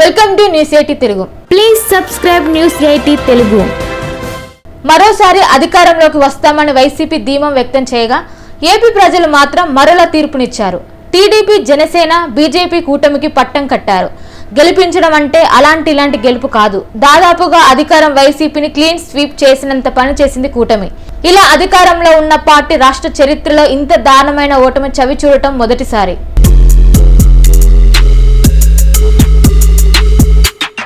Welcome to news eighty Telugu. Please subscribe news eighty Telugu. మరోసారి అధికారంలోకి వస్తామని YCP ధీమం వ్యక్తం చేయగా ఏపీ ప్రజలు మాత్రం మరోలా తీర్పునిచ్చారు. టీడీపీ జనసేన బీజేపీ కూటమికి పట్టం కట్టారు. గెలిపించడం అంటే అలాంటి ఇలాంటి గెలుపు కాదు. దాదాపుగా అధికారం వైసీపీని క్లీన్ స్వీప్ చేసినంత పని చేసింది కూటమి. ఇలా అధికారంలో ఉన్న పార్టీ రాష్ట్ర చరిత్రలో ఇంత దారుణమైన ఓటమి చవి చూడటం మొదటిసారి.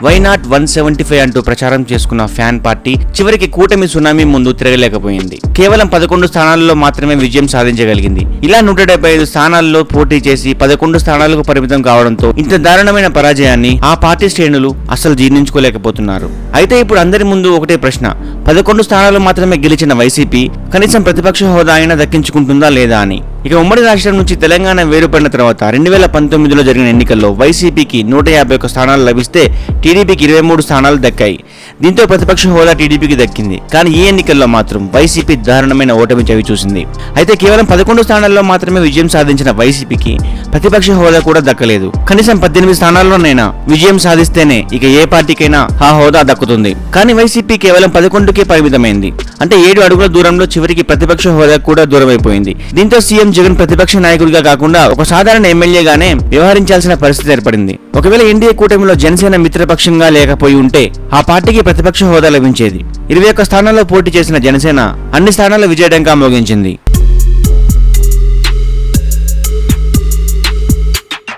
Why not one seventy five అంటూ ప్రచారం చేసుకున్న ఫ్యాన్ పార్టీ చివరికి కూటమి సునామీ ముందు తిరగలేకపోయింది. కేవలం పదకొండు స్థానాల్లో మాత్రమే విజయం సాధించగలిగింది. ఇలా నూట డెబ్బై ఐదు స్థానాల్లో పోటీ చేసి పదకొండు స్థానాలకు పరిమితం కావడంతో ఇంత దారుణమైన పరాజయాన్ని ఆ పార్టీ శ్రేణులు అసలు జీర్ణించుకోలేకపోతున్నారు. అయితే ఇప్పుడు అందరి ముందు ఒకటే ప్రశ్న. పదకొండు స్థానాలు మాత్రమే గెలిచిన వైసీపీ కనీసం ప్రతిపక్ష హోదా అయినా దక్కించుకుంటుందా లేదా అని. ఇక ఉమ్మడి రాష్ట్రం నుంచి తెలంగాణ వేరుపడిన తర్వాత రెండు వేల పంతొమ్మిదిలో జరిగిన ఎన్నికల్లో వైసీపీకి నూట యాభై ఒక్క స్థానాలు లభిస్తే టీడీపీకి ఇరవై మూడు స్థానాలు దక్కాయి. దీంతో ప్రతిపక్ష హోదా టీడీపీకి దక్కింది. కానీ ఈ ఎన్నికల్లో మాత్రం వైసీపీ దారుణమైన ఓటమి చవి చూసింది. అయితే కేవలం పదకొండు స్థానాల్లో మాత్రమే విజయం సాధించిన వైసీపీకి ప్రతిపక్ష హోదా కూడా దక్కలేదు. కనీసం పద్దెనిమిది స్థానాల్లోనైనా విజయం సాధిస్తేనే ఇక ఏ పార్టీకైనా ఆ హోదా దక్కుతుంది కానీ వైసీపీ కేవలం పదకొండుకే పరిమితమైంది. అంటే ఏడు అడుగుల దూరంలో చివరికి ప్రతిపక్ష హోదా కూడా దూరమైపోయింది. దీంతో సీఎం జగన్ ప్రతిపక్ష నాయకుడిగా కాకుండా ఒక సాధారణ ఎమ్మెల్యేగానే వ్యవహరించాల్సిన పరిస్థితి ఏర్పడింది. ఒకవేళ ఎన్డీఏ కూటమిలో జనసేన మిత్రపక్షంగా లేకపోయి ఉంటే ఆ పార్టీకి ప్రతిపక్ష హోదా లభించేది. ఇరవై ఒక్క స్థానాల్లో పోటీ చేసిన జనసేన అన్ని స్థానాల్లో విజయడంగా మోగించింది.